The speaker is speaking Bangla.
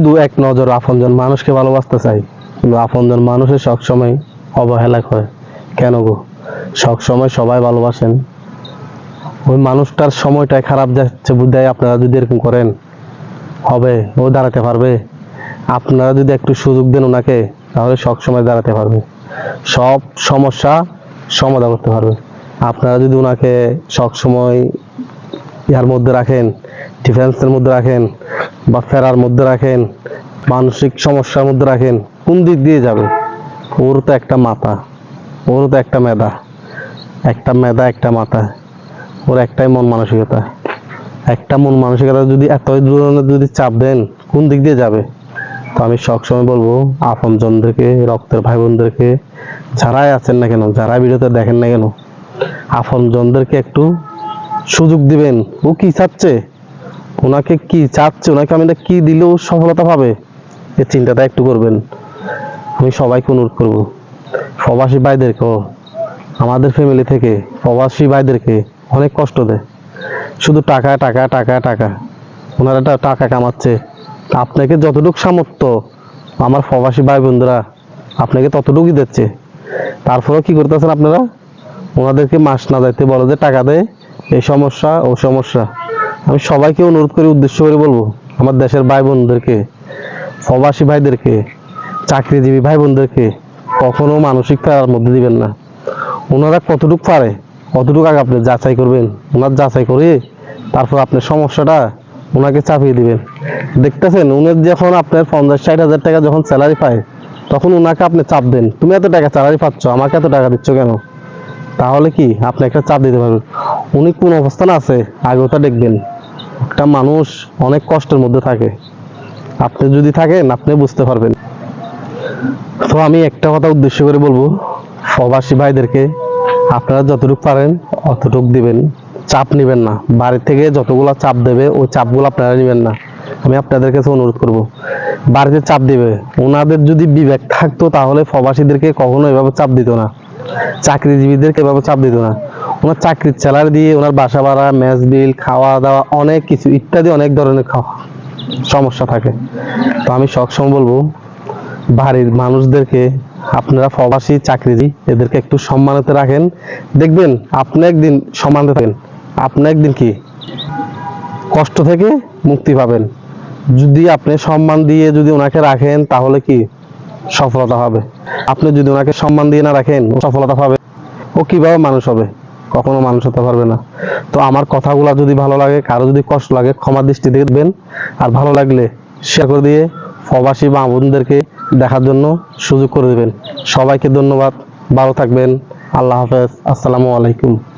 দু এক নজর আপনজন মানুষকে ভালোবাসতে চাই। কিন্তু আপনজন মানুষের সবসময় অবহেলা করে। কেন গো? সবসময় সবাই ভালোবাসেন। ওই মানুষটার সময়টাই খারাপ যাচ্ছে বুঝায় আপনারা যদি এরকম করেন, হবে, ও দাঁড়াতে পারবে। আপনারা যদি একটু সুযোগ দেন ওনাকে, তাহলে সব সময় দাঁড়াতে পারবে। সব সমস্যা সমাধান করতে পারবে। আপনারা যদি ওনাকে সবসময় ইয়ার মধ্যে রাখেন ডিফেন্সের মধ্যে রাখেন বা ফেরার মধ্যে রাখেন, মানসিক সমস্যার মধ্যে রাখেন, কোন দিক দিয়ে যাবে? ওর তো একটা মাথা, ওর তো একটা মেধা একটা মেধা, একটা মাথা, ওর একটাই মন মানসিকতা। একটা মন মানসিকতা যদি এত ধরনের যদি চাপ দেন, কোন দিক দিয়ে যাবে? তো আমি সবসময় বলব আপনজনদেরকে রক্তের ভাই বোনদেরকে যারাই আছেন না কেন যারা ভিডিওতে দেখেন না কেন আপনজনদেরকে একটু সুযোগ দিবেন। ও কি চাচ্ছে? ওনাকে কি চাচ্ছে? ওনাকে আমি কি দিলেও সফলতা পাবে? এই চিন্তাটা একটু করবেন। আমি সবাইকে অনুরোধ করব, প্রবাসী ভাইদেরকেও আমাদের ফ্যামিলি থেকে, প্রবাসী ভাইদেরকে অনেক কষ্ট দেয়। শুধু টাকা টাকা টাকা টাকা। ওনারা টাকা কামাচ্ছে। আপনাকে যতটুকু সামর্থ্য, আমার প্রবাসী ভাই বোনরা আপনাকে ততটুকুই দিচ্ছে। তারপরেও কি করতেছেন আপনারা? ওনাদেরকে মাস না যাইতে বলো যে, টাকা দেয় এই সমস্যা, ও সমস্যা। আমি সবাইকে অনুরোধ করে, উদ্দেশ্য করে বলব, আমার দেশের ভাই বোনদেরকে প্রবাসী ভাইদেরকে, চাকরিজীবী ভাই বোনদেরকে কখনো মানসিক ফেরার মধ্যে দিবেন না। ওনারা কতটুকু পারে কতটুকু আগে আপনি যাচাই করবেন। ওনার যাচাই করে তারপর আপনার সমস্যাটা ওনাকে চাপিয়ে দিবেন। দেখতেছেন, উনি যখন আপনার পঞ্চাশ, ষাট হাজার টাকা যখন স্যালারি পায়, তখন ওনাকে আপনি চাপ দেন। তুমি এত টাকা স্যালারি পাচ্ছ, আমাকে এত টাকা দিচ্ছ কেন? তাহলে কি আপনি একটা চাপ দিতে পারবেন? উনি কোন অবস্থানে আছে আগে ওটা দেখবেন। একটা মানুষ অনেক কষ্টের মধ্যে থাকে। আপনি যদি থাকেন, আপনি বুঝতে পারবেন। তো আমি একটা কথা উদ্দেশ্য করে বলব, প্রবাসী ভাইদেরকে, আপনারা যতটুকু পারেন, অতটুকু দিবেন। চাপ নেবেন না। বাড়ি থেকে যতগুলো চাপ দেবে, ওই চাপগুলো আপনারা নেবেন না। আমি আপনাদের কাছে অনুরোধ করব, বাড়িতে চাপ দিবে। ওনাদের যদি বিবেক থাকতো, তাহলে প্রবাসীদেরকে কখনো এভাবে চাপ দিত না। চাকরিজীবীদেরকে এভাবে চাপ দিত না। ওনার চাকরির স্যালারি দিয়ে ওনার বাসা ভাড়া ম্যাচ বিল খাওয়া দাওয়া, অনেক কিছু, ইত্যাদি অনেক ধরনের সমস্যা থাকে। তো আমি সবসময় বলব, বাড়ির মানুষদেরকে, আপনারা প্রবাসী চাকরিজীবী, এদেরকে একটু সম্মানিত রাখেন। দেখবেন, আপনি একদিন সম্মানিত থাকেন। আপনি একদিন কি? কষ্ট থেকে মুক্তি পাবেন। যদি আপনি সম্মান দিয়ে যদি ওনাকে রাখেন, তাহলে কি? সফলতা হবে। আপনি যদি ওনাকে সম্মান দিয়ে না রাখেন সফলতা পাবে। ও কীভাবে মানুষ হবে? কখনো মানুষ হতে পারবে না। তো আমার কথাগুলো যদি ভালো লাগে, কারও যদি কষ্ট লাগে, ক্ষমা দৃষ্টি দেখবেন। আর ভালো লাগলে শেয়ার করে দিয়ে প্রবাসী বা বোনদেরকে দেখার জন্য সুযোগ করে দেবেন। সবাইকে ধন্যবাদ। ভালো থাকবেন। আল্লাহ হাফেজ। আসসালামু আলাইকুম।